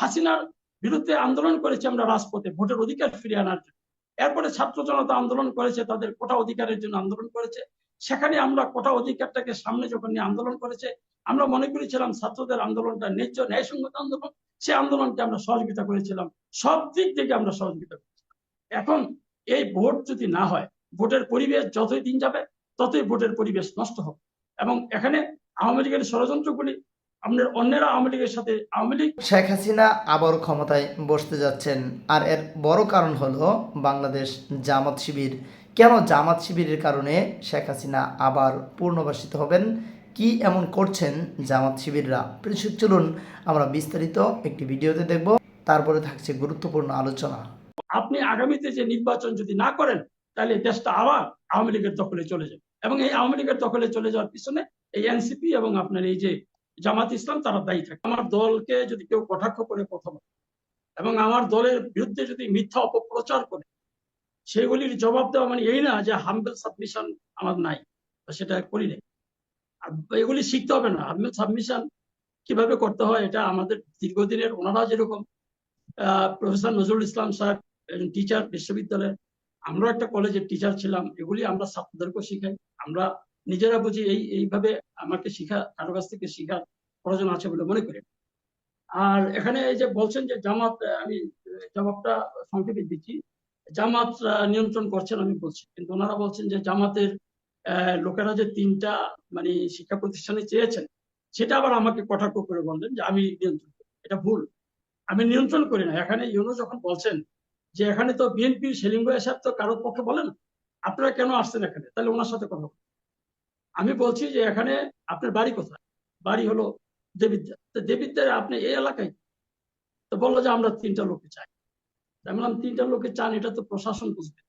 হাসিনার বিরুদ্ধে আন্দোলন করেছি আমরা রাজপথে, ভোটের অধিকার ফিরিয়ে আনার জন্য। এরপরে ছাত্র জনতা আন্দোলন করেছে, তাদের কোটা অধিকারের জন্য আন্দোলন করেছে। সেখানে আমরা কোটা অধিকারটাকে সামনে যখন নিয়ে আন্দোলন করেছে, আমরা মনে করেছিলাম ছাত্রদের আন্দোলনটা ন্যায্য ন্যায়সঙ্গত আন্দোলন, সে আন্দোলনকে আমরা সহযোগিতা করেছিলাম। সব দিক থেকে আমরা সহযোগিতা করেছিলাম। এখন এই ভোট যদি না হয়, ভোটের পরিবেশ যতই দিন যাবে, ততই ভোটের পরিবেশ নষ্ট হবে। এবং এখানে আওয়ামী লীগের ষড়যন্ত্রগুলি আপনার অন্যেরা আওয়ামী লীগের সাথে আওয়ামী লীগ শেখ হাসিনা আবার ক্ষমতায় বসতে যাচ্ছেন। আর এর বড় কারণ হলো বাংলাদেশ জামাত শিবির। কেন জামাত শিবিরের কারণে শেখ হাসিনা আবার পূর্ণবাসিত হবেন? কি এমন করছেন জামাত শিবিররা? প্রেষক চলুন আমরা বিস্তারিত একটি ভিডিওতে দেখব। তারপরে থাকছে গুরুত্বপূর্ণ আলোচনা। আপনি আগামীতে যে নির্বাচন যদি না করেন তাহলে দেশটা আবার আওয়ামী লীগের দখলে চলে যাবে। এবং এই আওয়ামী লীগের দখলে চলে যাওয়ার পিছনে এই এনসিপি এবং আপনার এই যে জামাত ইসলাম তারা দায়ী থাকে। আমার দলকে যদি কেউ কটাক্ষ করে কথা বলে এবং আমার দলের বিরুদ্ধে যদি মিথ্যা অপপ্রচার করে, সেগুলির জবাব দেওয়া মানে এই না যে হাম্বেল সাবমিশন আমার নাই সেটা করি নাই। আর এগুলি শিখতে হবে না। হাম্বেল সাবমিশন কীভাবে করতে হয় এটা আমাদের দীর্ঘদিনের, ওনারা যেরকম প্রফেসর নজরুল ইসলাম সাহেব টিচার বিশ্ববিদ্যালয়ে আমরা একটা কলেজের টিচার ছিলাম। এগুলি আমরা ছাত্রদেরকেও শিখাই। আমরা নিজেরা বুঝি এই, এইভাবে আমাকে শিখা, কারও কাছ থেকে শিখার প্রয়োজন আছে বলে মনে করি। আর এখানে এই যে বলছেন যে জামাত আমি জবাবটা সংক্ষেপে দিচ্ছি। জামাত নিয়ন্ত্রণ করছেন আমি বলছি। কিন্তু ওনারা বলছেন যে জামাতের লোকেরা যে তিনটা মানে শিক্ষা প্রতিষ্ঠানে চেয়েছেন, সেটা আবার আমাকে কটাক্ষ করে বললেন যে আমি নিয়ন্ত্রণ করি। এটা ভুল। আমি নিয়ন্ত্রণ করি না। এখানে ইউনো যখন বলছেন যে এখানে তো বিএনপির সেলিম ভাই সাহেব তো কারোর পক্ষে বলেন, আপনারা কেন আসছেন এখানে? তাহলে ওনার সাথে কথা বলুন। আমি বলছি যে এখানে আপনার বাড়ি কোথায়? বাড়ি হলো দেবিদ্যা তো দেবিদ্যার আপনি এই এলাকায়? তো বলল যে আমরা তিনটা লোকে চাই। বললাম, তিনটা লোকে চান, এটা তো প্রশাসন বুঝবে।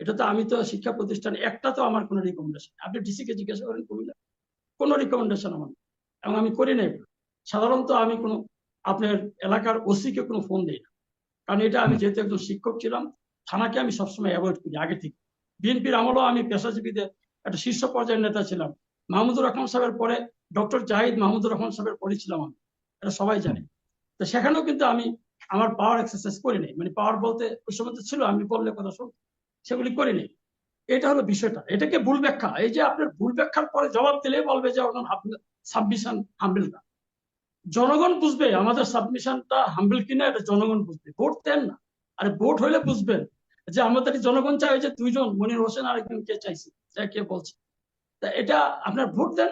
এটা তো আমি তো শিক্ষা প্রতিষ্ঠানে, একটা তো আমার কোনো রিকমেন্ডেশন আপনি ডিসি কে জিজ্ঞাসা করেন, কুমিল্লা। কোনো রিকমেন্ডেশন আমার নেই। এবং আমি করি এগুলো। সাধারণত আমি কোনো, আপনার এলাকার ওসিকে কোনো ফোন দিই না। কারণ এটা আমি যেহেতু একজন শিক্ষক ছিলাম, থানাকে আমি সবসময় অ্যাভয়েড করি, আগে থেকে। বিএনপির আমলেও আমি পেশাজীবীদের একটা শীর্ষ পর্যায়ের নেতা ছিলাম। মাহমুদুর রহমান সাহেবের পরে ডক্টর জাহিদ মাহমুদুর রহমান সাহেবের পরে ছিলাম আমি এটা সবাই জানে। তো সেখানেও কিন্তু আমি আমার পাওয়ার এক্সারসাইজ করি নাই মানে পাওয়ার বলতে ওই সময় তো ছিল, আমি বললে কথা শুন সেগুলি করিনি। এটা হলো বিষয়টা। এটাকে ভুল ব্যাখ্যা। এই যে আপনার ভুল ব্যাখ্যার পরে জবাব দিলে বলবে যে সাবমিশন হাম্বিল না। জনগণ বুঝবে আমাদের সাবমিশনটা হাম্বিল কিনা, এটা জনগণ বুঝবে। ভোট দেন না। আরে ভোট হইলে বুঝবেন যে আমাদের জনগণ চাই যে দুইজন, মনির হোসেন আর একজন কে চাইছে। কে বলছে। তা এটা আপনার ভোট দেন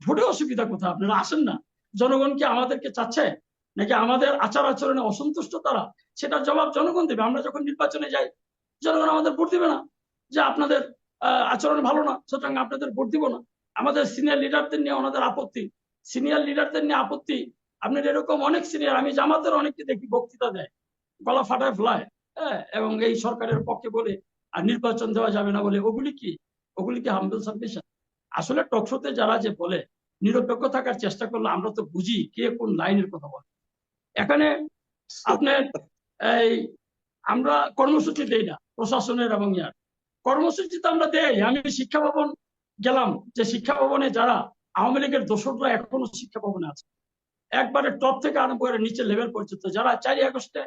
ভোটে অসুবিধা কোথায় আপনারা আসেন না। জনগণ কি আমাদেরকে চাচ্ছে? নাকি আমাদের আচার আচরণে অসন্তুষ্ট তারা? সেটার জবাব জনগণ দেবে। আমরা যখন নির্বাচনে যাই, জনগণ আমাদের ভোট দিবে না যে আপনাদের আচরণ ভালো না, সুতরাং আপনাদের ভোট দিব না। আমাদের সিনিয়র লিডারদের নিয়ে ওনাদের আপত্তি। সিনিয়র লিডারদের নিয়ে আপত্তি। আপনার এরকম অনেক সিনিয়র আমি জামাতের অনেককে দেখি বক্তৃতা দেয়। গলা ফাটায় ফ্লায় হ্যাঁ এবং এই সরকারের পক্ষে বলে, আর নির্বাচন দেওয়া যাবে না বলে। ওগুলি কি? ওগুলি কি হাম্বেল সাবমিশন আসলে টকশোতে যারা যে বলে, নিরপেক্ষ থাকার চেষ্টা করলে, আমরা তো বুঝি কে কোন লাইনের কথা বলে। এখানে আপনার এই আমরা কর্মসূচি দেই না, প্রশাসনের এবং ইয়ার। কর্মসূচি তো আমরা দেই, আমি শিক্ষা ভবন গেলাম, যে শিক্ষা ভবনে যারা আওয়ামী লীগের দোসররা এখনও শিক্ষা ভবনে আছে। একবারে টপ থেকে আরম্ভ করে নিচে লেভেল পর্যন্ত যারা চারই আগস্টে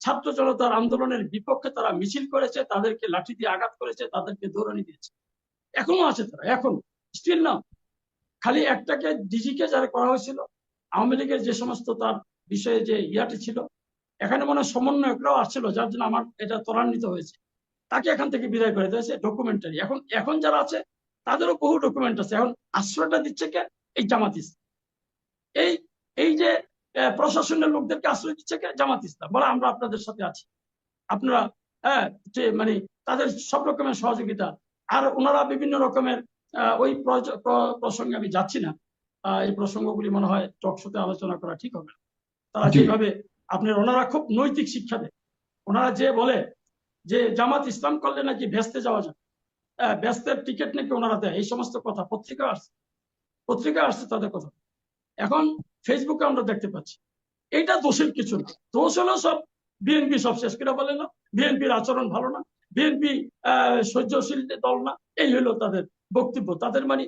ছাত্র জনতার আন্দোলনের বিপক্ষে তারা মিছিল করেছে, তাদেরকে লাঠি দিয়ে আঘাত করেছে, তাদেরকে দৌড়ানি দিয়েছে এখনও আছে তারা, এখন। স্টিল না। খালি একটাকে ডিজিকে যারা করা হয়েছিল, আওয়ামী লীগের যে সমস্ত তার বিষয়ে যে ইয়াটি ছিল, এখানে মনে হয় সমন্বয়করাও আসছিল, যার জন্য আমার এটা ত্বরান্বিত হয়েছে। তাকে এখান থেকে বিদায় করে দিয়েছে ডকুমেন্টারি এখন এখন যারা আছে, তাদেরও বহু ডকুমেন্ট আছে। এখন আশ্রয়টা দিচ্ছে কে? এই জামাত এই এই যে প্রশাসনের লোকদেরকে আশ্রয় দিচ্ছে কে? জামাত ইসলাম। বলে, আমরা আপনাদের সাথে আছি। আপনারা হ্যাঁ মানে তাদের সব রকমের সহযোগিতা আর ওনারা বিভিন্ন রকমের ওই প্রসঙ্গে আমি যাচ্ছি না। এই প্রসঙ্গগুলি মনে হয় টকশোতে আলোচনা করা ঠিক হবে তারা যেভাবে আপনার ওনারা খুব নৈতিক শিক্ষা দেয়। ওনারা যে বলে যে জামাত ইসলাম করলে নাকি ভেস্তে যাওয়া যায় ব্যস্তের টিকিট নাকি ওনারা দেয় এই সমস্ত কথা পত্রিকা আসছে। পত্রিকা আসছে তাদের কথা। এখন ফেসবুকে আমরা দেখতে পাচ্ছি এটা দোষের কিছু না। দোষ হলো সব বিএনপি সব শেষ করে বলে না বিএনপির আচরণ ভালো না বিএনপি সহ্যশীল দল না, এই হলো তাদের বক্তব্য। তাদের মানে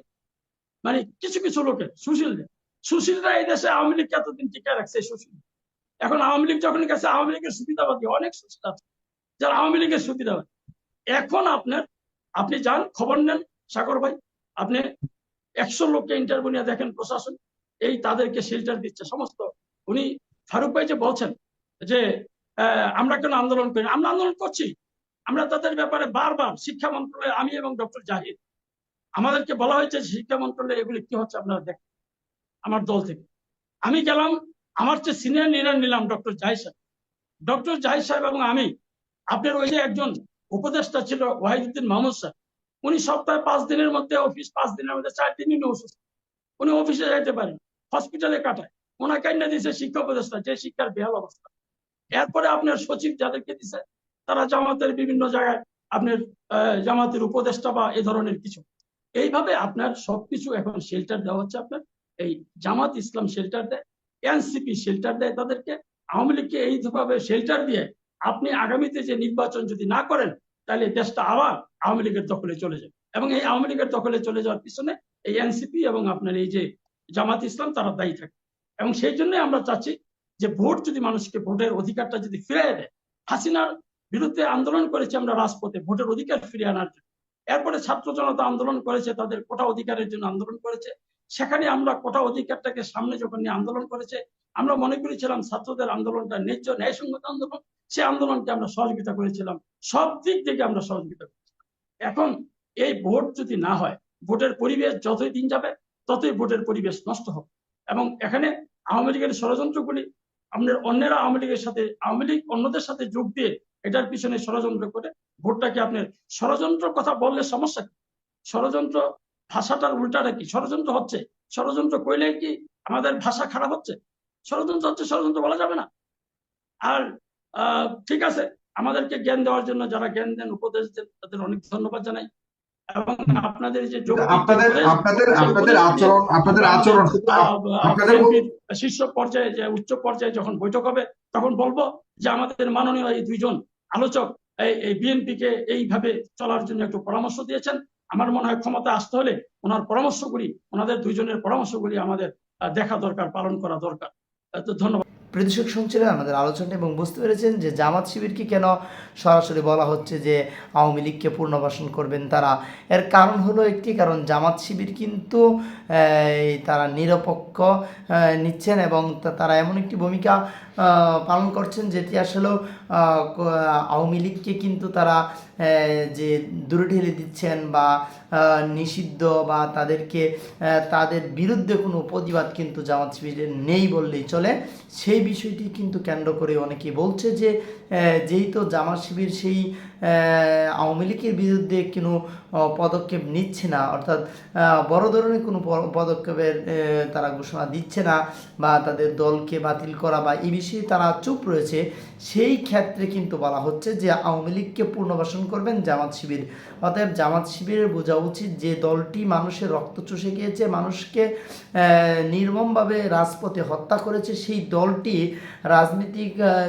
মানে কিছু কিছু লোকের সুশীলদের সুশীলরা এই দেশে আওয়ামী লীগকে এতদিন টিকে রাখছে, সুশীল। এখন আওয়ামী লীগ যখন গেছে, আওয়ামী লীগের সুবিধাবাদী অনেক সুবিধা আছে, যারা আওয়ামী লীগের সুবিধাবাদী। এখন আপনার, আপনি যান, খবর নেন, সাগর ভাই, আপনি একশো লোককে ইন্টারভিউ নিয়ে দেখেন প্রশাসন, এই তাদেরকে শেল্টার দিচ্ছে, সমস্ত। উনি ফারুক ভাই যে বলছেন যে আমরা কেন আন্দোলন করি আমরা আন্দোলন করছি আমরা তাদের ব্যাপারে বারবার শিক্ষা মন্ত্রণালয়ে, আমি এবং ডক্টর জাহিদ, আমাদেরকে বলা হয়েছে শিক্ষা মন্ত্রণালয়ে এগুলি কি হচ্ছে আপনারা দেখেন, আমার দল থেকে। আমি গেলাম, আমার চেয়ে সিনিয়র লিডার নিলাম ডক্টর জাহিদ সাহেব। ডক্টর জাহিদ সাহেব এবং আমি, আপনার ওই যে একজন উপদেষ্টা ছিল, ওয়াহিদুদ্দিন মাহমুদ স্যার উনি সপ্তাহে পাঁচ দিনের মধ্যে অফিস পাঁচ দিনের মধ্যে চার দিন উনি অসুস্থ উনি অফিসে যাইতে পারেন হসপিটালে কাটায়। ওনাকে এনে দিয়েছে শিক্ষা উপদেষ্টা, যে শিক্ষার বেহাল অবস্থা। এরপরে আপনার সচিব যাদেরকে দিছে তারা জামাতের বিভিন্ন জায়গায় আপনার জামাতের উপদেষ্টা বা এ ধরনের কিছু। এইভাবে আপনার সবকিছু এখন শেল্টার দেওয়া হচ্ছে আপনার। এই জামাত ইসলাম শেল্টার দেয়, এনসিপি শেল্টার দেয় তাদেরকে। আওয়ামী লীগকে এইভাবে শেল্টার দিয়ে আপনি আগামীতে যে নির্বাচন যদি না করেন, তাহলে দেশটা আবার আওয়ামী লীগের দখলে চলে যাবে। এবং এই আওয়ামী লীগের দখলে চলে যাওয়ার পিছনে এই এনসিপি এবং আপনার এই যে জামাত ইসলাম, তারা দায়ী থাকে। এবং সেই জন্য আমরা চাচ্ছি যে ভোট যদি মানুষকে ভোটের অধিকারটা যদি ফিরে দেয়, হাসিনার বিরুদ্ধে আন্দোলন করেছে আমরা রাজপথে ভোটের অধিকার ফিরিয়ে আনার জন্য। এরপরে ছাত্র জনতা আন্দোলন করেছে, তাদের কোটা অধিকারের জন্য আন্দোলন করেছে। সেখানে আমরা কোটা অধিকারটাকে সামনে যখন নিয়ে আন্দোলন করেছে, আমরা মনে করেছিলাম ছাত্রদের আন্দোলনটা ন্যায্য ন্যায়সঙ্গত আন্দোলন, সে আন্দোলনকে আমরা সহযোগিতা করেছিলাম। সব দিক থেকে আমরা সহযোগিতা করেছিলাম। এখন এই ভোট যদি না হয়, ভোটের পরিবেশ যতই দিন যাবে, ততই ভোটের পরিবেশ নষ্ট হবে। এবং এখানে আওয়ামী লীগের ষড়যন্ত্রগুলি আপনার অন্যেরা আওয়ামী লীগের সাথে, আওয়ামী লীগ অন্যদের সাথে যোগ দিয়ে এটার পিছনে ষড়যন্ত্র করে ভোটটাকে আপনার ষড়যন্ত্র কথা বললে সমস্যা কি? ষড়যন্ত্র ভাষাটার উল্টাটা কি? ষড়যন্ত্র হচ্ছে? ষড়যন্ত্র করলে কি আমাদের ভাষা খারাপ হচ্ছে? ষড়যন্ত্র হচ্ছে, ষড়যন্ত্র বলা যাবে না। আর ঠিক আছে, আমাদেরকে জ্ঞান দেওয়ার জন্য যারা জ্ঞান দেন, উপদেশ দেন, তাদের অনেক ধন্যবাদ জানাই। এবং আপনাদের যে আপনাদের আপনাদের আপনাদের আচরণ আপনাদের আচরণ আপনাদের শীর্ষ পর্যায়ে যে উচ্চ পর্যায়ে যখন বৈঠক হবে তখন বলব যে আমাদের মাননীয় এই দুইজন আলোচক এই এই বিএনপি কে এইভাবে চলার জন্য একটু পরামর্শ দিয়েছেন। আমার মনে হয় ক্ষমতা আসতে হলে ওনার পরামর্শগুলি ওনাদের দুইজনের পরামর্শগুলি আমাদের দেখা দরকার পালন করা দরকার। তো ধন্যবাদ। প্রদর্শক শুনছিলেন আমাদের আলোচনা এবং বুঝতে পেরেছেন যে জামাত শিবিরকে কেন সরাসরি বলা হচ্ছে যে আওয়ামী লীগকে পুনর্বাসন করবেন তারা। এর কারণ হলো একটি, কারণ জামাত শিবির কিন্তু তারা নিরপেক্ষ নিচ্ছেন এবং তারা এমন একটি ভূমিকা পালন করছেন যেটি আসলে আওয়ামী লীগকে কিন্তু তারা যে দূরে ঠেলে দিচ্ছেন বা নিষিদ্ধ বা তাদেরকে তাদের বিরুদ্ধে কোনো প্রতিবাদ কিন্তু জামাত শিবিরের নেই বললেই চলে। সেই বিষয়টি কিন্তু কেন্দ্র করে অনেকেই বলছে যে আহ, যেহেতু জামাত শিবির সেই আওয়ামী লীগের বিরুদ্ধে কোনো পদক্ষেপ নিচ্ছে না অর্থাৎ বড় ধরনের কোনো পদক্ষেপের তারা ঘোষণা দিচ্ছে না বা তাদের দলকে বাতিল করা বা এই বিষয়ে তারা চুপ রয়েছে সেই ক্ষেত্রে কিন্তু বলা হচ্ছে যে আওয়ামী লীগকে পুনর্বাসন করবেন জামাত শিবির। অতএব জামাত শিবিরের বোঝা উচিত যে দলটি মানুষের রক্ত চষে গিয়েছে মানুষকে নির্মমভাবে রাজপথে হত্যা করেছে সেই দলটি রাজনৈতিক আহ,